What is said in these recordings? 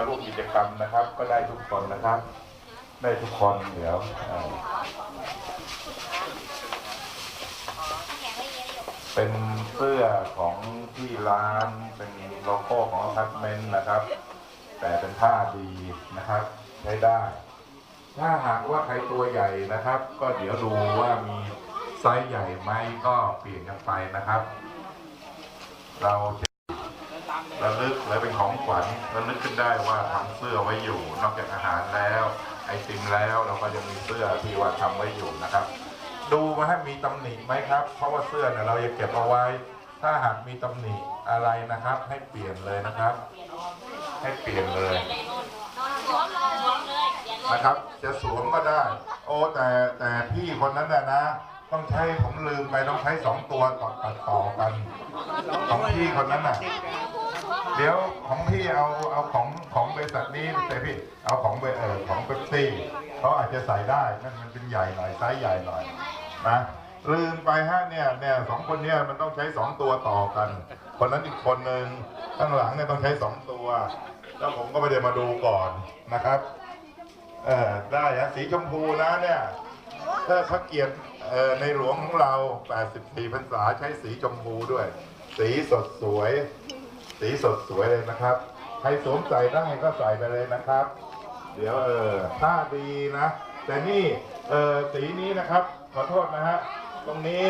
มาร่วมกิจกรรมนะครับ ก็ได้ทุกคนนะครับ ได้ทุกคนเดี๋ยวเป็นเสื้อของที่ร้านเป็นโลโก้ของอพาร์ตเมนต์นะครับ แต่เป็นผ้าดีนะครับใช้ได้ ถ้าหากว่าใครตัวใหญ่นะครับ ก็เดี๋ยวดูว่ามีไซส์ใหญ่ไหมก็เปลี่ยนกันไปนะครับ เรา ระลึกและเป็นของขวัญระลึกขึ้นได้ว่าทำเสื้อไว้อยู่ นอกจากอาหารแล้วไอติมแล้วเราก็ยังมีเสื้อที่ว่าทำไว้อยู่นะครับ ดูมาให้มีตำหนิไหมครับ เพราะว่าเสื้อเนี่ยเราจะเก็บเอาไว้ ถ้าหากมีตำหนิอะไรนะครับ ให้เปลี่ยนเลยนะครับ ให้เปลี่ยนเลยนะครับ จะสวมก็ได้ โอ้แต่แต่พี่คนนั้นน่ะนะต้องใช้ผมลืมไปต้องใช้สองตัวต่อตัดต่อกันของพี่คนนั้นน่ะ เดี๋ยวของพี่เอาเอาของของบริษัทนี้แต่พี่เอาของเบเออของเบปซี่เขาอาจจะใส่ได้นั่นมันเป็นใหญ่หน่อยไซส์ใหญ่หน่อยนะลืมไปฮะเนี่ยเนี่ยสองคนเนี่ยมันต้องใช้สองตัวต่อกัน คนนั้นอีกคนหนึ่งข้างหลังเนี่ยต้องใช้สองตัว แล้วผมก็ไม่ได้มาดูก่อนนะครับเออได้ฮะสีชมพูนะเนี่ยถ้าพระเกียรติเออในหลวงของเรา 84พรรษาใช้สีชมพูด้วย สีสดสวย สีสดสวยเลยนะครับ ใครสวมใส่ได้ก็ใส่ไปเลยนะครับ เดี๋ยวเออถ้าดีนะ แต่นี่เออสีนี้นะครับ ขอโทษนะฮะ ตรงนี้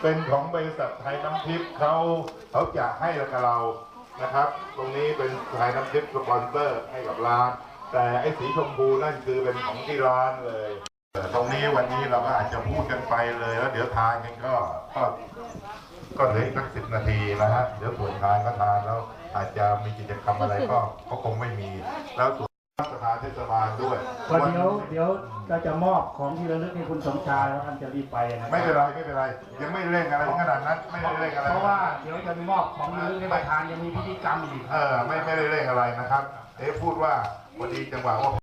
เป็นของบริษัทไทยน้ำทิพย์เขาเขาจะให้กับเรานะครับ ตรงนี้เป็นไทยน้ำทิพย์สปอนเซอร์ให้กับร้าน แต่ไอ้สีชมพูนั่นคือเป็นของที่ร้านเลยตรงนี้วันนี้เราก็อาจจะพูดกันไปเลยแล้วเดี๋ยวทานกันก็ก็ ก็เหลืออีกสักสิบนาทีนะฮะเดี๋ยวส่วนทานก็ทานแล้วอาจจะมีกิจกรรมอะไรก็ก็คงไม่มี แล้วส่วนสภาเทศบาลด้วยก็เดี๋ยวเดี๋ยวก็จะมอบของที่ระลึกให้คุณสมชายแล้วท่านจะรีบไปนะคบไม่เป็นไรไม่เป็นไร ยังไม่เร่งอะไรถึงขนาดนั้นไม่ได้เร่งอะไรเพราะว่าเดี๋ยวจะมอบของที่ระลึกให้ประธานยังมีพิธีกรรมอีกเออไม่ไม่ได้เร่งอะไรนะครับ เอ๊ะพูดว่าพอดีจังหวะว่า